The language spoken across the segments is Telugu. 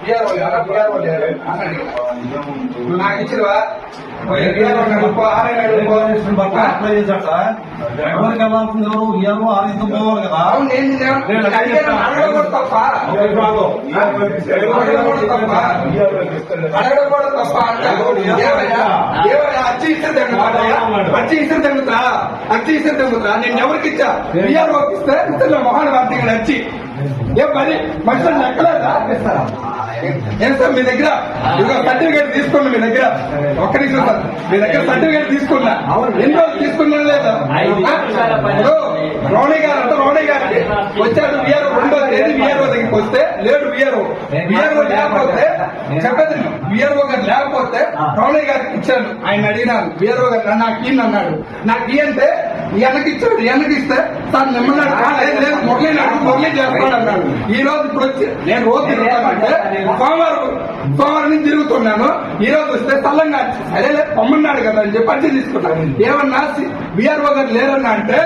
బీఆర్ఓ లేదా బీఆర్ఓ లేదా అని అడిగిన నువ్వు నాకు ఇచ్చినవా ఎవరికి వెళ్ళాల్సింది ఎవరు ఎవరు ఆ ఇంత పోవాలి కదా అడగడం కూడా తప్ప? అడగడం అచ్చి ఇస్తే తెగుతాయా అచ్చి ఇస్తే తెగుతా అచ్చి ఇస్తే తెగుతా నేను ఎవరికి ఇచ్చా? బిఆర్ ఇస్తే ఇతరుల మొహాన్ని వార్తగా నచ్చి ఏం పని మనుషులు ఏం సార్ మీ దగ్గర? సర్టిఫికేట్ తీసుకోండి మీ దగ్గర. ఒక్క నిమిషం సార్. మీ దగ్గర సర్టిఫికేట్ తీసుకున్నా. ఎన్ని రోజులు తీసుకున్నా లేదా? రోణి గారు అంటే రోణి గారికి వచ్చాడు విఆర్ఓ రెండో తేదీ విఆర్ఓ దగ్గరికి వస్తే లేడు విఆర్ఓ విఆర్ఓ లేకపోతే చెప్పేది విఆర్ఓ గారు లేకపోతే రోణి గారికి ఇచ్చాను ఆయన అడిగినాను విఆర్ఓ గారు నాకు ఈయన అన్నాడు. నాకు ఈ అంటే వెనక్కి ఇచ్చాడు. వెనక్కి ఇస్తే సార్ నిమ్మన్నాడు "ఆ, లేదు లేదు మురళి నాకు మురళి చేస్తాడు అన్నాడు. ఈ రోజు ఇప్పుడు వచ్చి నేను రోజు తిరుగుతానంటే సోమవారం సోమవారం నుంచి తిరుగుతున్నాను. ఈ రోజు వస్తే తల్లంగా అదే లేదు పొమ్మన్నాడు కదా అని చెప్పి అర్జీ తీసుకున్నాను ఏమన్నా విఆర్ఓ గారు లేరన్నా అంటే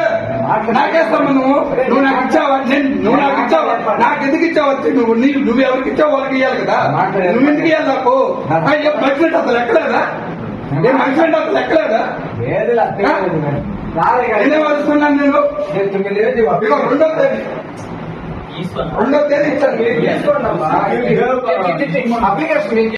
నాకే సంబంధము? నువ్వు నాకు ఇచ్చావా? నేను నువ్వు ఇచ్చావా? నాకు ఎందుకు ఇచ్చావు? వచ్చి నువ్వు నీ నువ్వు ఎవరికి ఇచ్చావు వాళ్ళకి ఇవ్వాలి కదా. నువ్వు ఎందుకు ఇవ్వాలి నాకు? మంచినట్టు అసలు ఎక్కలేదా? నేను మంచినట్టు అసలు ఎక్కలేదా? నేనే? వస్తున్నాను నేను రెండో తేదీ. రెండో తేదీ ఇచ్చాను. అప్లికేషన్